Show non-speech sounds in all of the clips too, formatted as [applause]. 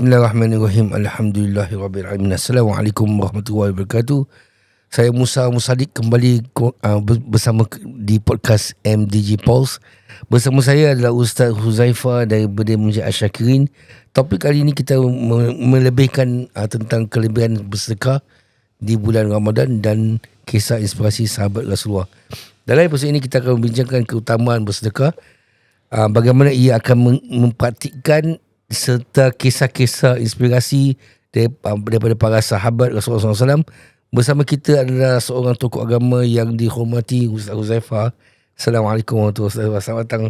Bismillahirrahmanirrahim. Alhamdulillahirrahmanirrahim. Assalamualaikum warahmatullahi wabarakatuh. Saya Musa Musadik kembali uh, bersama di podcast MDG Pulse. Bersama saya adalah Ustaz Huzaifa daripada Masjid Asyakirin. Topik kali ini kita melebihkan uh, tentang kelebihan bersedekah di bulan Ramadan dan kisah inspirasi sahabat Rasulullah. Dalam episod ini kita akan membincangkan keutamaan bersedekah, uh, bagaimana ia akan mempraktikkan serta kisah-kisah inspirasi daripada para sahabat Rasulullah SAW. Bersama kita adalah seorang tokoh agama yang dihormati Ustaz Huzaifah. Assalamualaikum warahmatullahi wabarakatuh. Selamat datang.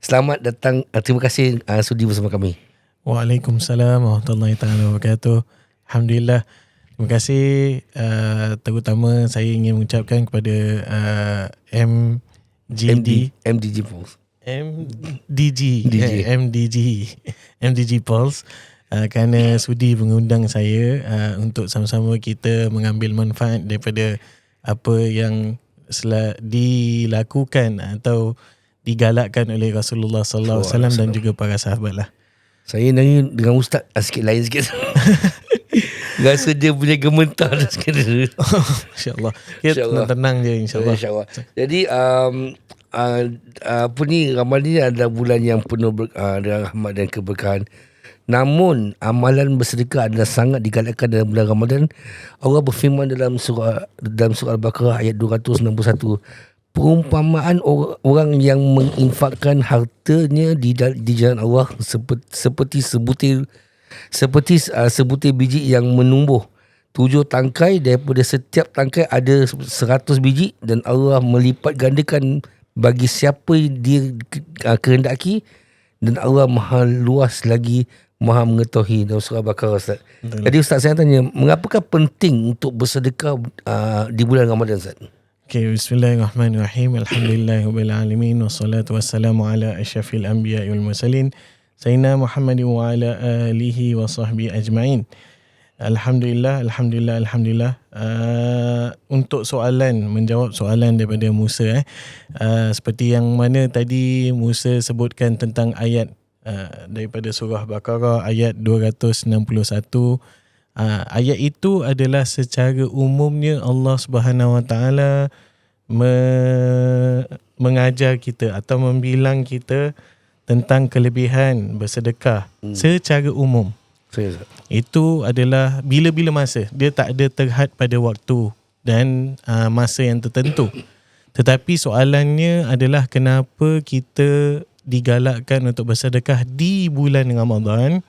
Selamat datang. Uh, terima kasih uh, sudi bersama kami. Waalaikumsalam warahmatullahi wabarakatuh. Alhamdulillah. Terima kasih uh, terutama saya ingin mengucapkan kepada uh, MGD MD, MDG Pulse. MDG DG. eh, MDG MDG Pulse uh, kerana sudi mengundang saya uh, untuk sama-sama kita mengambil manfaat daripada apa yang sel- dilakukan atau digalakkan oleh Rasulullah sallallahu alaihi wasallam dan juga para sahabat lah. Saya nanya dengan Ustaz uh, sikit lain sikit. [laughs] Rasa dia punya gementar sikit. [laughs] Insya-Allah. Kita InsyaAllah. tenang je insya-Allah. InsyaAllah. Jadi um, uh, apa ni Ramadan ni adalah bulan yang penuh ber, uh, dengan rahmat dan keberkahan. Namun amalan bersedekah adalah sangat digalakkan dalam bulan Ramadan. Allah berfirman dalam surah dalam surah Al-Baqarah ayat 261 perumpamaan or- orang yang menginfakkan hartanya di di jalan Allah seperti, seperti sebutir seperti uh, sebutir biji yang menumbuh tujuh tangkai daripada setiap tangkai ada seratus biji dan Allah melipat gandakan bagi siapa dia uh, kehendaki dan Allah maha luas lagi maha mengetahui dalam surah Baqarah Ustaz. Betul. Jadi Ustaz saya tanya, mengapakah penting untuk bersedekah uh, di bulan Ramadan Ustaz? Okay, bismillahirrahmanirrahim. Alhamdulillahirrahmanirrahim. Wassalatu wassalamu ala asyrafil anbiya wal mursalin. Sayyidina Muhammad wa ala alihi wa sahbihi ajma'in. Alhamdulillah, Alhamdulillah, Alhamdulillah. Uh, untuk soalan, menjawab soalan daripada Musa. Eh. Uh, seperti yang mana tadi Musa sebutkan tentang ayat uh, daripada surah Baqarah ayat 261. Uh, ayat itu adalah secara umumnya Allah Subhanahu Wa Taala me- mengajar kita atau membilang kita tentang kelebihan bersedekah hmm. secara umum. Itu adalah bila-bila masa. Dia tak ada terhad pada waktu dan uh, masa yang tertentu. [clears throat] Tetapi soalannya adalah kenapa kita digalakkan untuk bersedekah di bulan Ramadan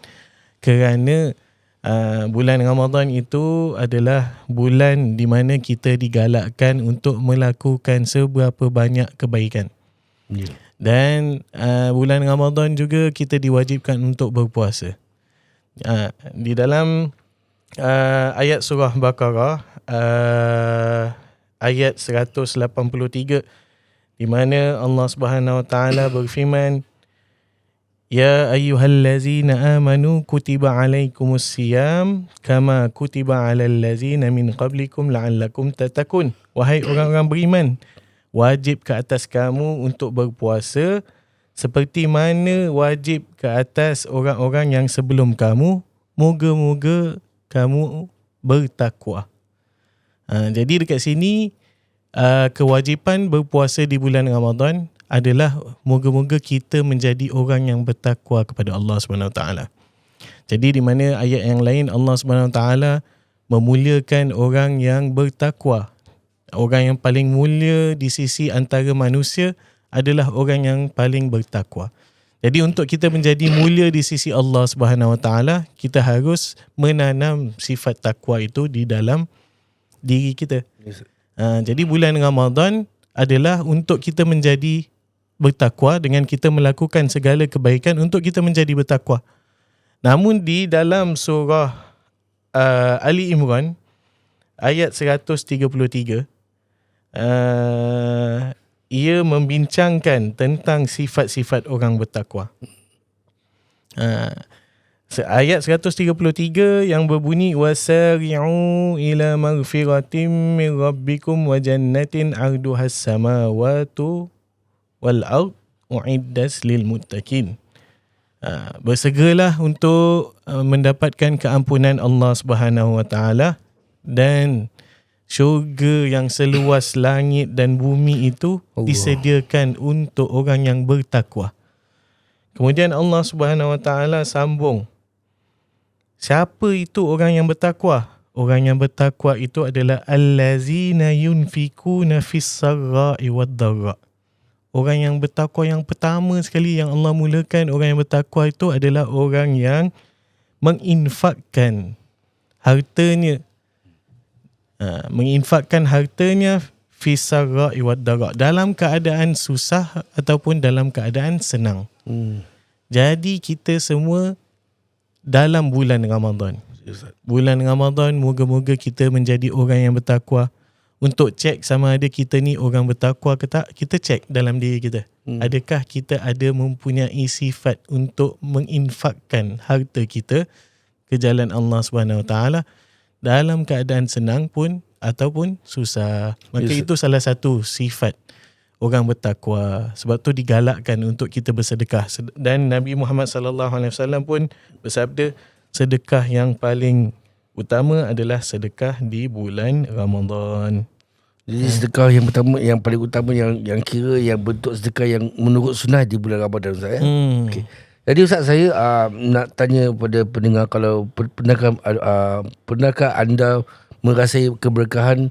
kerana uh, bulan Ramadan itu adalah bulan di mana kita digalakkan untuk melakukan seberapa banyak kebaikan. Ya. Dan uh, bulan Ramadan juga kita diwajibkan untuk berpuasa. Uh, di dalam uh, ayat surah Baqarah uh, ayat 183 di mana Allah Subhanahu Wa Taala berfirman Ya ayyuhallazina amanu kutiba alaikumus siyam kama kutiba alal ladzina min qablikum la'allakum tatakun wahai orang-orang beriman wajib ke atas kamu untuk berpuasa seperti mana wajib ke atas orang-orang yang sebelum kamu moga-moga kamu bertakwa Ha, jadi dekat sini uh, kewajipan berpuasa di bulan Ramadan adalah moga-moga kita menjadi orang yang bertakwa kepada Allah Subhanahu Taala. Jadi di mana ayat yang lain Allah Subhanahu Taala memuliakan orang yang bertakwa. Orang yang paling mulia di sisi antara manusia adalah orang yang paling bertakwa. Jadi untuk kita menjadi mulia di sisi Allah Subhanahu Wa Taala, kita harus menanam sifat takwa itu di dalam diri kita. Yes. Ha, jadi bulan Ramadan adalah untuk kita menjadi bertakwa dengan kita melakukan segala kebaikan untuk kita menjadi bertakwa. Namun di dalam surah uh, Ali Imran ayat 133 uh, ia membincangkan tentang sifat-sifat orang bertakwa. Uh, Ayat 133 yang berbunyi wasari'u ila maghfiratin min rabbikum wa jannatin 'arduhas samawati wal ard uiddas lil muttaqin. uh, bersegeralah untuk uh, mendapatkan keampunan Allah Subhanahu Wa Taala dan syurga yang seluas langit dan bumi itu Allah. disediakan untuk orang yang bertakwa. Kemudian Allah Subhanahu Wa Taala sambung Siapa itu orang yang bertakwa? Orang yang bertakwa itu adalah allazina yunfikuna fis sarra'i wad dharra. Orang yang bertakwa yang pertama sekali yang Allah mulakan orang yang bertakwa itu adalah orang yang menginfakkan hartanya uh, menginfakkan hartanya fis sarra'i wad dharra dalam keadaan susah ataupun dalam keadaan senang. Hmm. Jadi kita semua dalam bulan Ramadan. Bulan Ramadan moga-moga kita menjadi orang yang bertakwa. Untuk cek sama ada kita ni orang bertakwa ke tak, kita cek dalam diri kita. Hmm. Adakah kita ada mempunyai sifat untuk menginfakkan harta kita ke jalan Allah Subhanahu Wa Taala dalam keadaan senang pun ataupun susah. Maka Yes. itu salah satu sifat orang bertakwa. Sebab tu digalakkan untuk kita bersedekah. Sed- Dan Nabi Muhammad sallallahu alaihi wasallam pun bersabda sedekah yang paling utama adalah sedekah di bulan Ramadan. Jadi sedekah yang pertama yang paling utama yang yang kira yang bentuk sedekah yang menurut sunnah di bulan Ramadan Ustaz ya. Hmm. Okey. Jadi Ustaz saya uh, nak tanya pada pendengar kalau per- pernahkah uh, pernahkah anda merasai keberkahan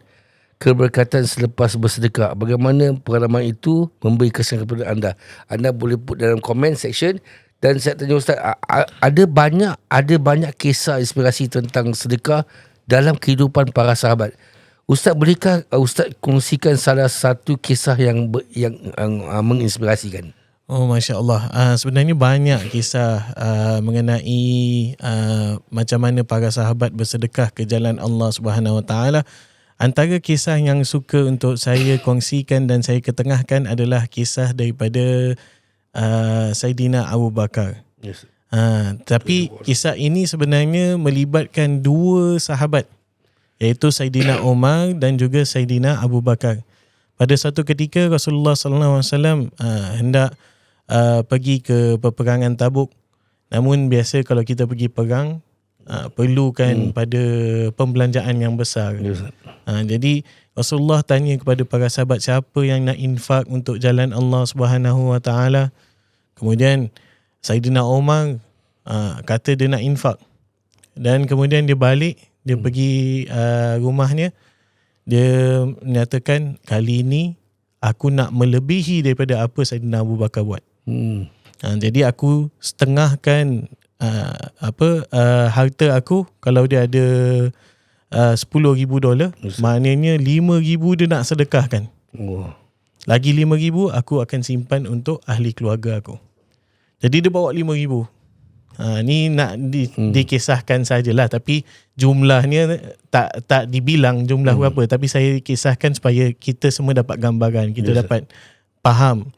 keberkatan selepas bersedekah. Bagaimana pengalaman itu memberi kesan kepada anda? Anda boleh put dalam comment section dan saya tanya Ustaz a- ada banyak ada banyak kisah inspirasi tentang sedekah dalam kehidupan para sahabat. Ustaz bolehkah uh, Ustaz kongsikan salah satu kisah yang, yang uh, menginspirasikan? Oh Masya Allah uh, Sebenarnya banyak kisah uh, Mengenai uh, Macam mana para sahabat bersedekah Ke jalan Allah Subhanahu Wa Taala. Antara kisah yang suka Untuk saya kongsikan Dan saya ketengahkan Adalah kisah daripada uh, Saidina Abu Bakar Yes. uh, Tapi kisah ini sebenarnya Melibatkan dua sahabat Iaitu Saidina Umar Dan juga Saidina Abu Bakar pada satu ketika Rasulullah sallallahu alaihi wasallam uh, hendak uh, pergi ke peperangan Tabuk. Namun biasa kalau kita pergi perang uh, perlukan hmm. pada pembelanjaan yang besar. Yes. Uh, jadi Rasulullah tanya kepada para sahabat siapa yang nak infak untuk jalan Allah Subhanahu wa taala. Kemudian Saidina Umar uh, kata dia nak infak. Dan kemudian dia balik, dia hmm. pergi uh, rumahnya dia menyatakan kali ini aku nak melebihi daripada apa Saidina Abu Bakar buat. Hmm. Ha, jadi aku setengahkan uh, apa uh, harta aku kalau dia ada uh, 10,000 dolar, Yes. maknanya 5,000 dia nak sedekahkan. Wah. Lagi 5,000 aku akan simpan untuk ahli keluarga aku. Jadi dia bawa 5,000. Ha, ni nak di, hmm. dikisahkan sajalah tapi jumlahnya tak tak dibilang jumlah hmm. berapa tapi saya kisahkan supaya kita semua dapat gambaran kita Yes, dapat faham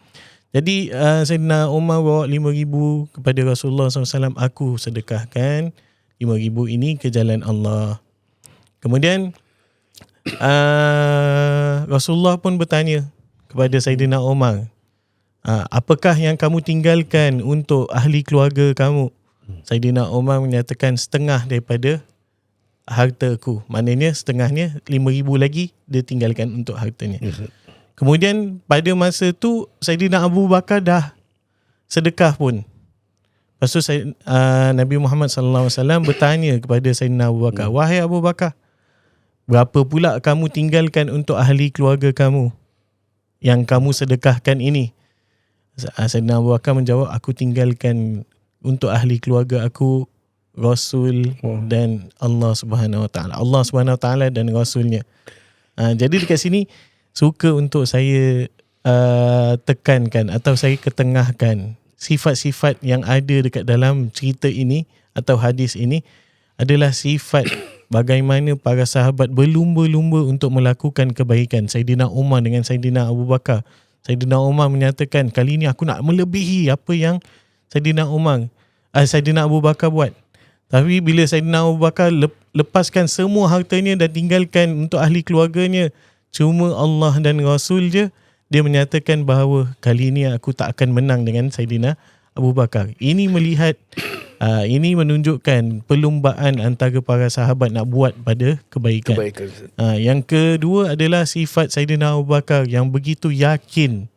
jadi uh, Sayyidina Umar bawa 5,000 kepada Rasulullah SAW aku sedekahkan 5,000 ini ke jalan Allah kemudian uh, Rasulullah pun bertanya kepada Sayyidina Umar uh, apakah yang kamu tinggalkan untuk ahli keluarga kamu Saidina Umar menyatakan setengah daripada hartaku. Maknanya setengahnya 5,000 lagi dia tinggalkan untuk hartanya. Yes. Kemudian pada masa tu Saidina Abu Bakar dah sedekah pun. Lepas tu saya, uh, Nabi Muhammad sallallahu alaihi wasallam bertanya kepada Saidina Abu Bakar, "Wahai Abu Bakar, berapa pula kamu tinggalkan untuk ahli keluarga kamu yang kamu sedekahkan ini?" Saidina Abu Bakar menjawab, "Aku tinggalkan untuk ahli keluarga aku Rasul Oh. dan Allah Subhanahu Wa Taala. Allah Subhanahu Wa Taala dan Rasulnya. Uh, jadi dekat sini suka untuk saya uh, tekankan atau saya ketengahkan sifat-sifat yang ada dekat dalam cerita ini atau hadis ini adalah sifat [coughs] bagaimana para sahabat berlumba-lumba untuk melakukan kebaikan. Saidina Umar dengan Saidina Abu Bakar. Saidina Umar menyatakan kali ini aku nak melebihi apa yang Saidina Umar, uh, Saidina Abu Bakar buat. Tapi bila Saidina Abu Bakar lep- lepaskan semua hartanya dan tinggalkan untuk ahli keluarganya, cuma Allah dan Rasul je, dia menyatakan bahawa kali ini aku tak akan menang dengan Saidina Abu Bakar. Ini melihat [coughs] uh, ini menunjukkan perlumbaan antara para sahabat nak buat pada kebaikan. Kebaikan. Uh, yang kedua adalah sifat Sayyidina Abu Bakar yang begitu yakin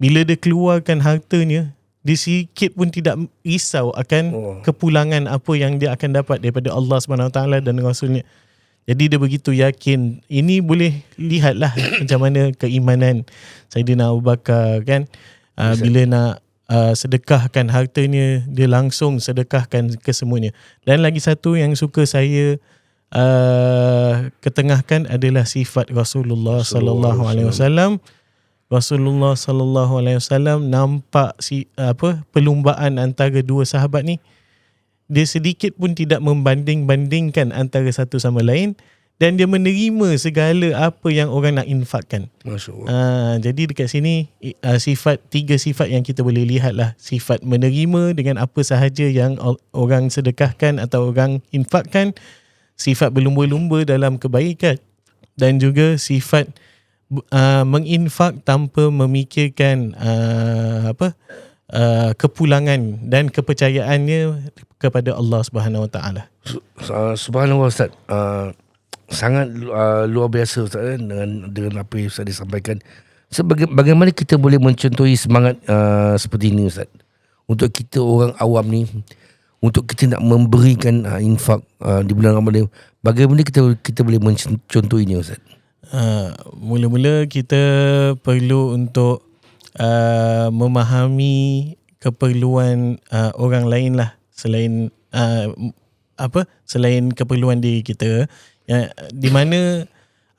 bila dia keluarkan hartanya dia sikit pun tidak risau akan Oh. kepulangan apa yang dia akan dapat daripada Allah SWT dan Rasulnya. Jadi dia begitu yakin. Ini boleh lihatlah [coughs] macam mana keimanan Sayyidina Abu Bakar kan. Uh, bila nak uh, sedekahkan hartanya, dia langsung sedekahkan ke semuanya. Dan lagi satu yang suka saya uh, ketengahkan adalah sifat Rasulullah sallallahu alaihi wasallam. Rasulullah sallallahu alaihi wasallam nampak si apa perlumbaan antara dua sahabat ni dia sedikit pun tidak membanding-bandingkan antara satu sama lain dan dia menerima segala apa yang orang nak infakkan. Masya Allah. Uh, jadi dekat sini uh, sifat tiga sifat yang kita boleh lihat lah sifat menerima dengan apa sahaja yang orang sedekahkan atau orang infakkan sifat berlumba-lumba dalam kebaikan dan juga sifat uh, menginfak tanpa memikirkan uh, apa uh, kepulangan dan kepercayaannya kepada Allah Subhanahu Wa Taala. Uh, Subhanallah Ustaz. Uh, Sangat uh, luar biasa Ustaz eh, dengan, dengan apa yang Ustaz disampaikan. Sebaga, Bagaimana kita boleh mencontohi semangat uh, seperti ini Ustaz? Untuk kita orang awam ni Untuk kita nak memberikan uh, infak uh, di bulan Ramadan Bagaimana kita kita boleh mencontohinya Ustaz? Uh, mula-mula kita perlu untuk uh, memahami keperluan uh, orang lain lah selain uh, apa selain keperluan diri kita yang di mana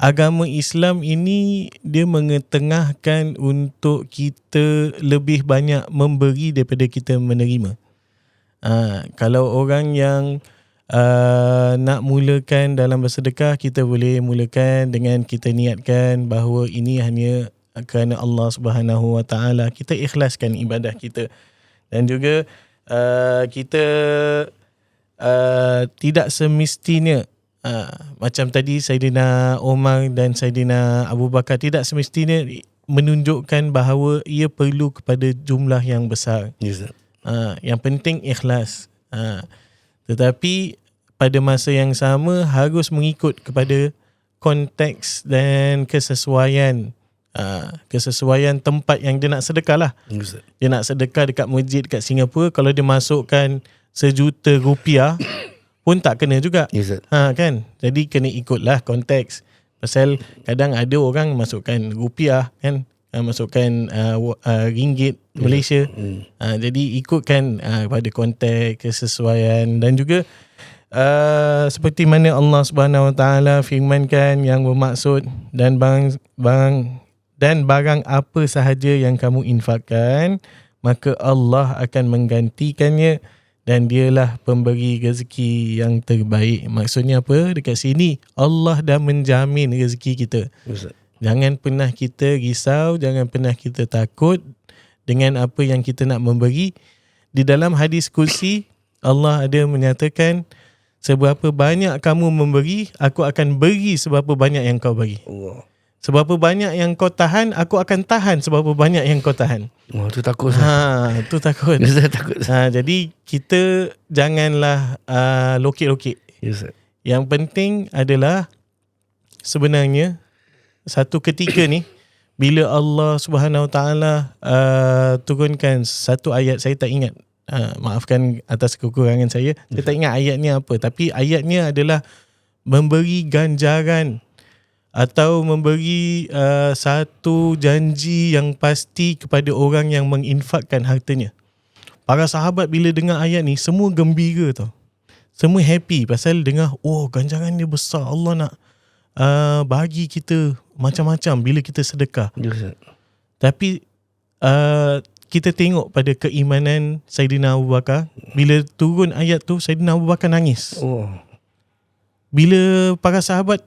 agama Islam ini dia mengetengahkan untuk kita lebih banyak memberi daripada kita menerima. Uh, kalau orang yang uh, nak mulakan dalam bersedekah kita boleh mulakan dengan kita niatkan bahawa ini hanya kerana Allah Subhanahu Wa Taala kita ikhlaskan ibadah kita. Dan juga uh, kita uh, tidak semestinya uh, macam tadi Saidina Omar dan Saidina Abu Bakar tidak semestinya menunjukkan bahawa ia perlu kepada jumlah yang besar. Ustaz Ha, yang penting ikhlas. Ha, tetapi pada masa yang sama harus mengikut kepada konteks dan kesesuaian ha, kesesuaian tempat yang dia nak sedekah lah. Ya Ustaz Dia nak sedekah dekat masjid dekat Singapura kalau dia masukkan sejuta rupiah [coughs] pun tak kena juga. Ya Ustaz Ha kan. Jadi kena ikutlah konteks. Pasal kadang ada orang masukkan rupiah kan, uh, masukkan uh, uh, ringgit Malaysia. Hmm. Uh, jadi ikutkan uh, pada konteks kesesuaian dan juga uh, seperti mana Allah Subhanahu Wa Taala firmankan yang bermaksud dan barang barang dan barang apa sahaja yang kamu infakkan maka Allah akan menggantikannya dan dialah pemberi rezeki yang terbaik. Maksudnya apa? Dekat sini Allah dah menjamin rezeki kita. Ustaz Jangan pernah kita risau, jangan pernah kita takut dengan apa yang kita nak memberi. Di dalam hadis kursi, Allah ada menyatakan, seberapa banyak kamu memberi, aku akan beri seberapa banyak yang kau bagi. Allah Seberapa banyak yang kau tahan, aku akan tahan seberapa banyak yang kau tahan. Wah tu takut Ha, tu takut. Ya [laughs] Ustaz takut Ha, jadi kita janganlah uh, lokek-lokek. Ya Ustaz. Yang penting adalah sebenarnya satu ketika ni bila Allah Subhanahu Wa Taala uh, turunkan satu ayat saya tak ingat. Uh, maafkan atas kekurangan saya. Saya tak ingat ayatnya apa. Tapi ayatnya adalah memberi ganjaran atau memberi uh, satu janji yang pasti kepada orang yang menginfakkan hartanya. Para sahabat bila dengar ayat ni semua gembira tau. Semua happy pasal dengar oh ganjaran dia besar Allah nak uh, bagi kita macam-macam bila kita sedekah. Ya Ustaz Tapi uh, kita tengok pada keimanan Saidina Abu Bakar bila turun ayat tu Saidina Abu Bakar nangis. Oh Bila para sahabat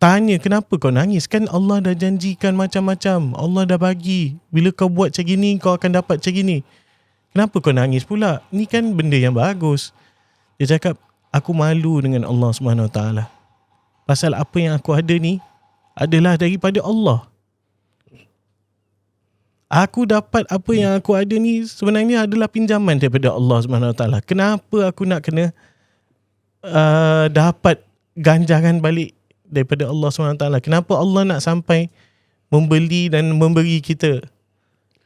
tanya kenapa kau nangis kan Allah dah janjikan macam-macam. Allah dah bagi. Bila kau buat macam gini kau akan dapat macam gini. Kenapa kau nangis pula? Ni kan benda yang bagus. Dia cakap aku malu dengan Allah Taala. Pasal apa yang aku ada ni adalah daripada Allah. aku dapat apa yang aku ada ni sebenarnya adalah pinjaman daripada Allah Taala. Kenapa aku nak kena uh, dapat ganjaran balik daripada Allah Taala? Kenapa Allah nak sampai membeli dan memberi kita?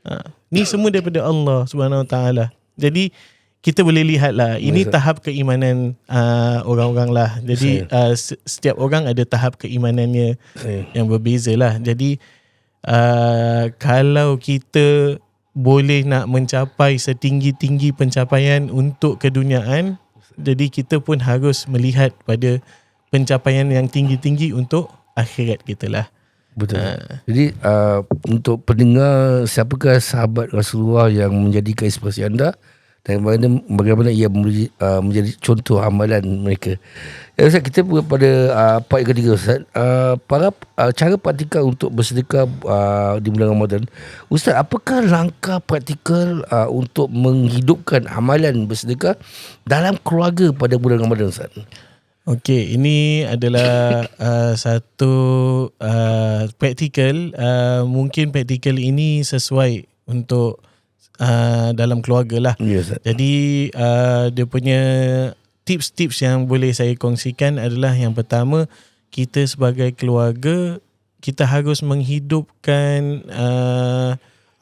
Ha, ni semua daripada Allah Subhanahu Wa Taala. Jadi kita boleh lihat lah ini Betul. tahap keimanan uh, orang-orang lah. Jadi uh, se- setiap orang ada tahap keimanannya Saya. yang berbeza lah. Jadi uh, kalau kita boleh nak mencapai setinggi-tinggi pencapaian untuk keduniaan, jadi kita pun harus melihat pada pencapaian yang tinggi-tinggi untuk akhirat kita lah. Betul. Jadi uh, untuk pendengar siapakah sahabat Rasulullah yang menjadikan inspirasi anda dan bagaimana, bagaimana ia menjadi, uh, menjadi contoh amalan mereka. Ya, Ustaz, kita pada uh, part yang ketiga Ustaz. Uh, para uh, cara praktikal untuk bersedekah uh, di bulan Ramadan. Ustaz, apakah langkah praktikal uh, untuk menghidupkan amalan bersedekah dalam keluarga pada bulan Ramadan Ustaz? Okey, ini adalah [laughs] uh, satu uh, praktikal. Uh, mungkin praktikal ini sesuai untuk uh, dalam keluarga lah. Ya Ustaz. Jadi uh, dia punya tips-tips yang boleh saya kongsikan adalah yang pertama kita sebagai keluarga kita harus menghidupkan uh,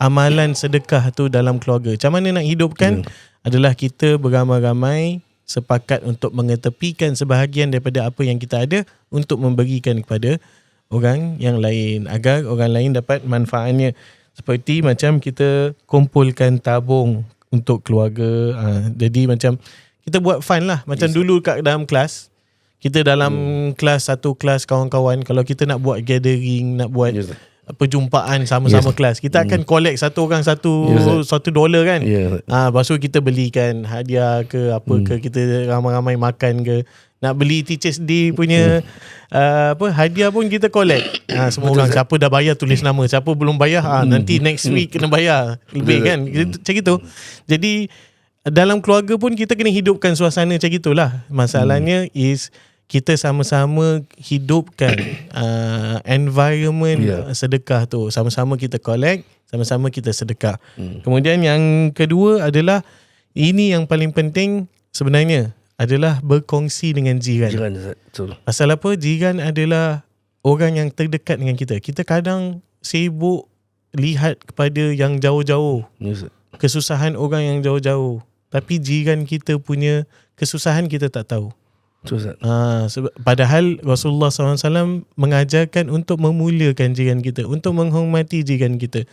amalan sedekah tu dalam keluarga. Macam mana nak hidupkan adalah kita beramai-ramai sepakat untuk mengetepikan sebahagian daripada apa yang kita ada untuk memberikan kepada orang yang lain agar orang lain dapat manfaatnya. Seperti macam kita kumpulkan tabung untuk keluarga. Ha, jadi macam kita buat fun lah. Macam yes. dulu kat dalam kelas. Kita dalam hmm. kelas satu kelas kawan-kawan. Kalau kita nak buat gathering, nak buat Yes. Yes. perjumpaan sama-sama yes. kelas. Kita akan collect satu orang satu Yes, satu dolar kan. Ya. Ah, lepas tu kita belikan hadiah ke apa hmm. ke kita ramai-ramai makan ke nak beli Teachers Day punya uh, apa hadiah pun kita collect. Ha, [coughs] semua orang siapa dah bayar tulis nama, siapa belum bayar ha, nanti next week kena bayar lebih Betul. kan. Kita, macam gitu. Jadi dalam keluarga pun kita kena hidupkan suasana macam gitulah. Masalahnya is kita sama-sama hidupkan [coughs] uh, environment yeah. sedekah tu. Sama-sama kita collect, sama-sama kita sedekah. Hmm. Kemudian yang kedua adalah ini yang paling penting sebenarnya adalah berkongsi dengan jiran. Jiran. Betul. Pasal apa? Jiran adalah orang yang terdekat dengan kita. Kita kadang sibuk lihat kepada yang jauh-jauh. Ya. Kesusahan orang yang jauh-jauh. Tapi jiran kita punya kesusahan kita tak tahu. Betul Ustaz. Ha, seba- padahal Rasulullah SAW mengajarkan untuk memuliakan jiran kita, untuk menghormati jiran kita.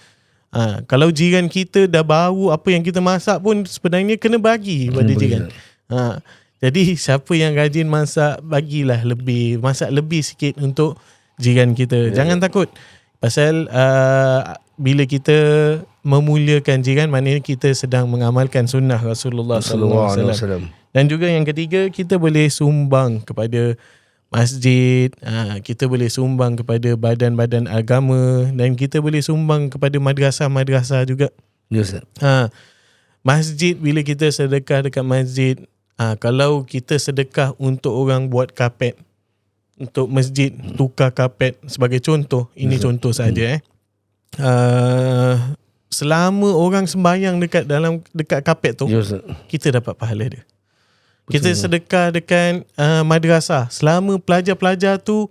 Ha, kalau jiran kita dah bau apa yang kita masak pun sebenarnya kena bagi pada bagi, jiran. Ha, jadi siapa yang rajin masak bagilah lebih, masak lebih sikit untuk jiran kita. Jangan takut. Pasal uh, bila kita memuliakan jiran maknanya kita sedang mengamalkan sunnah Rasulullah alaihi SAW. Dan juga yang ketiga kita boleh sumbang kepada masjid, ha, kita boleh sumbang kepada badan-badan agama dan kita boleh sumbang kepada madrasah-madrasah juga. Ya Ustaz. Ha, masjid bila kita sedekah dekat masjid, ha, kalau kita sedekah untuk orang buat kapet untuk masjid tukar kapet sebagai contoh, ini contoh saja eh. Uh, selama orang sembahyang dekat dalam dekat kapet tu, Ya Ustaz. kita dapat pahala dia. Kita sedekah dekat uh, madrasah. Selama pelajar-pelajar tu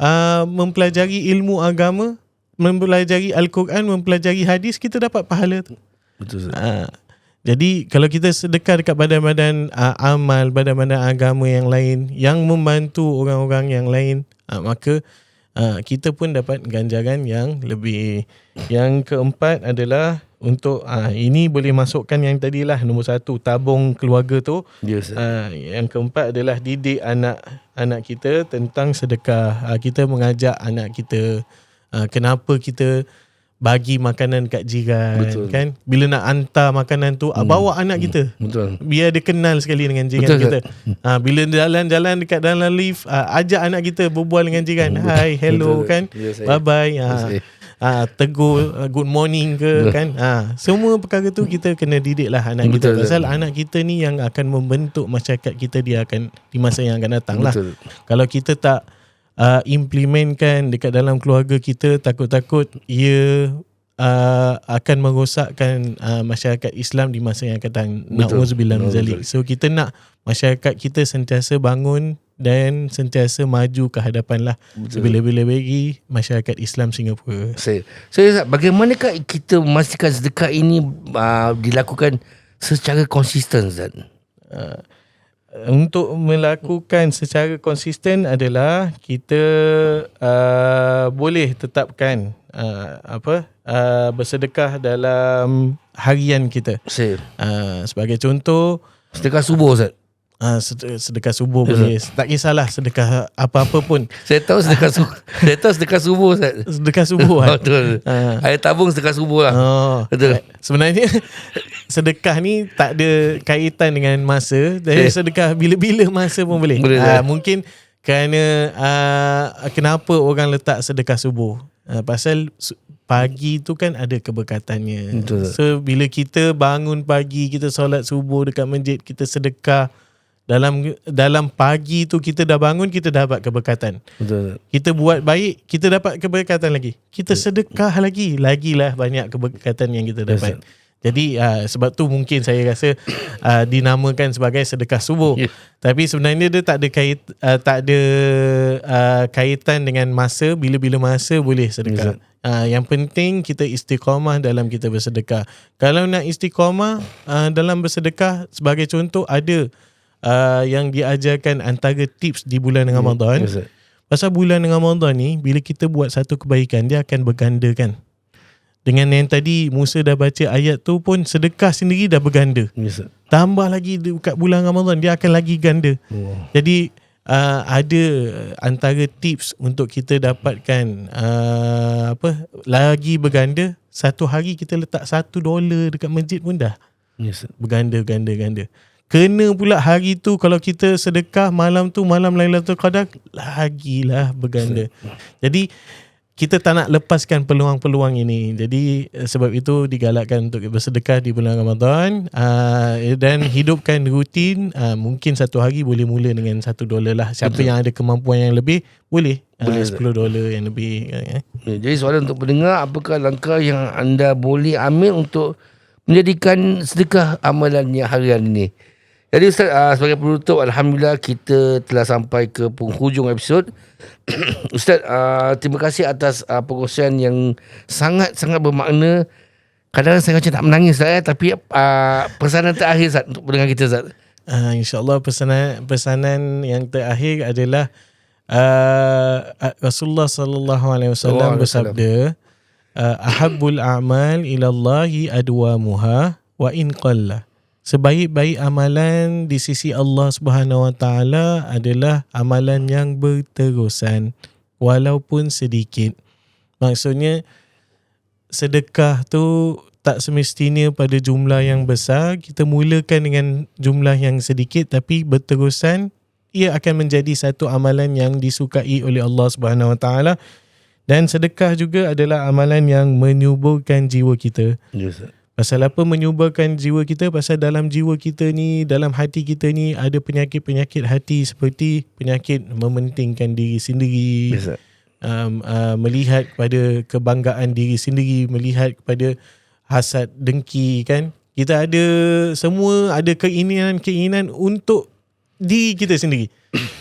uh, mempelajari ilmu agama, mempelajari Al-Quran, mempelajari hadis, kita dapat pahala tu. Betul. Uh, jadi kalau kita sedekah dekat badan-badan uh, amal, badan-badan agama yang lain yang membantu orang-orang yang lain, uh, maka uh, kita pun dapat ganjaran yang lebih. Yang keempat adalah untuk uh, ini boleh masukkan yang tadilah nombor satu tabung keluarga tu. Ustaz. Uh, yang keempat adalah didik anak anak kita tentang sedekah. Uh, kita mengajak anak kita uh, kenapa kita bagi makanan kat jiran Betul. kan. Bila nak hantar makanan tu, hmm. bawa anak kita. Betul. Biar dia kenal sekali dengan jiran Betul, kita. Ha, bila jalan-jalan dekat dalam lift, uh, ajak anak kita berbual dengan jiran. Hai, hello Betul. kan. Bye bye. Ha, ha, tegur good morning ke kan. Ha, semua perkara tu kita kena didik lah anak kita. Betul, Pasal anak kita ni yang akan membentuk masyarakat kita dia akan di masa yang akan datang lah. Betul. Kalau kita tak uh, implementkan dekat dalam keluarga kita takut-takut ia uh, akan merosakkan uh, masyarakat Islam di masa yang akan datang. Nauzubillah min zalik. So kita nak masyarakat kita sentiasa bangun dan sentiasa maju ke hadapan lah bila-bila bagi masyarakat Islam Singapura. Saya, saya Ustaz, bagaimanakah kita memastikan sedekah ini uh, dilakukan secara konsisten Ustaz? Uh, untuk melakukan secara konsisten adalah kita uh, boleh tetapkan uh, apa uh, bersedekah dalam harian kita. Uh, sebagai contoh sedekah subuh Ustaz. sed- sedekah subuh boleh. Tak kisahlah sedekah apa-apa pun. Saya tahu sedekah subuh. [laughs] saya tahu sedekah subuh Ustaz. Sedekah subuh kan. [laughs] Betul. Uh, Air tabung sedekah subuh lah. Oh, Betul. Sebenarnya sedekah ni tak ada kaitan dengan masa. Jadi Eh. sedekah bila-bila masa pun boleh. Boleh, eh. mungkin kerana uh, kenapa orang letak sedekah subuh? Uh, pasal su- pagi tu kan ada keberkatannya. Betul. So bila kita bangun pagi, kita solat subuh dekat masjid, kita sedekah dalam dalam pagi tu kita dah bangun kita dapat keberkatan. Betul. Kita buat baik, kita dapat keberkatan lagi. Kita sedekah lagi, lagilah banyak keberkatan yang kita dapat. Yes, Jadi uh, sebab tu mungkin saya rasa uh, dinamakan sebagai sedekah subuh. Ya. Tapi sebenarnya dia tak ada kait uh, tak ada uh, kaitan dengan masa bila-bila masa boleh sedekah. Yes, Uh, yang penting kita istiqamah dalam kita bersedekah. Kalau nak istiqamah uh, dalam bersedekah sebagai contoh ada uh, yang diajarkan antara tips di bulan Ramadan. Yes, Ustaz. Pasal bulan Ramadan ni bila kita buat satu kebaikan dia akan berganda kan. Dengan yang tadi Musa dah baca ayat tu pun sedekah sendiri dah berganda. Yes, Ustaz. Tambah lagi dekat bulan Ramadan dia akan lagi ganda. Oh. Jadi uh, ada antara tips untuk kita dapatkan uh, apa lagi berganda satu hari kita letak satu dolar dekat masjid pun dah Yes, Ustaz. berganda ganda ganda. Kena pula hari tu kalau kita sedekah malam tu malam Lailatul Qadar lagilah berganda. Jadi kita tak nak lepaskan peluang-peluang ini. Jadi eh, sebab itu digalakkan untuk bersedekah di bulan Ramadan uh, dan hidupkan rutin uh, mungkin satu hari boleh mula dengan satu dolar lah. Siapa Betul. yang ada kemampuan yang lebih boleh, Boleh, uh, 10 dolar yang lebih. Uh, jadi soalan untuk pendengar, apakah langkah yang anda boleh ambil untuk menjadikan sedekah amalan yang harian ini? Jadi Ustaz, uh, sebagai penutup, Alhamdulillah kita telah sampai ke penghujung episod. [coughs] Ustaz, uh, terima kasih atas uh, perkongsian yang sangat-sangat bermakna. Kadang-kadang saya macam nak menangis Ustaz, eh, tapi uh, pesanan terakhir Ustaz untuk pendengar kita Ustaz. Uh, InsyaAllah pesanan pesanan yang terakhir adalah uh, Rasulullah sallallahu alaihi wasallam bersabda uh, ahabbul a'mal ila Allahi adwamuha wa in qalla. Sebaik-baik amalan di sisi Allah Subhanahu wa taala adalah amalan yang berterusan walaupun sedikit. Maksudnya sedekah tu tak semestinya pada jumlah yang besar kita mulakan dengan jumlah yang sedikit tapi berterusan ia akan menjadi satu amalan yang disukai oleh Allah Subhanahu Wa Taala dan sedekah juga adalah amalan yang menyuburkan jiwa kita. Yes, Ustaz. Pasal apa menyuburkan jiwa kita? Pasal dalam jiwa kita ni, dalam hati kita ni ada penyakit-penyakit hati seperti penyakit mementingkan diri sendiri, Yes, um, uh, melihat kepada kebanggaan diri sendiri, melihat kepada hasad, dengki kan. Kita ada semua ada keinginan-keinginan untuk diri kita sendiri.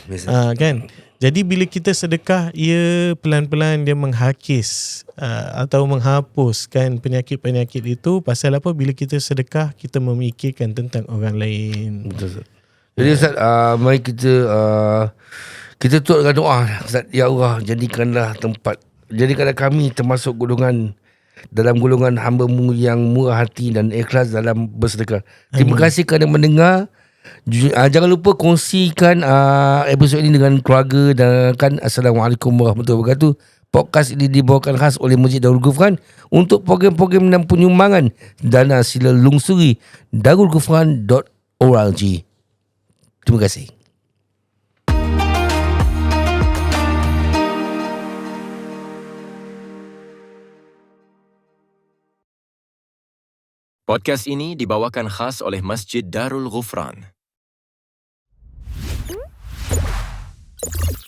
Yes. Uh, kan? Jadi bila kita sedekah, ia pelan-pelan dia menghakis uh, atau menghapuskan penyakit-penyakit itu. Pasal apa? Bila kita sedekah, kita memikirkan tentang orang lain. Betul Ustaz. Jadi Ustaz, uh, mari kita uh, kita tutup dengan doa Ustaz. Ya Allah, jadikanlah tempat jadikanlah kami termasuk golongan dalam golongan hamba-Mu yang murah hati dan ikhlas dalam bersedekah. Terima kasih kerana mendengar. Uh, jangan lupa kongsikan uh, episod ini dengan keluarga dan kan Assalamualaikum warahmatullahi wabarakatuh. Podcast ini dibawakan khas oleh Masjid Darul Gufran untuk program-program dan penyumbangan dana sila lungsuri darulgufran.org. Terima kasih. Podcast ini dibawakan khas oleh Masjid Darul Ghufran. you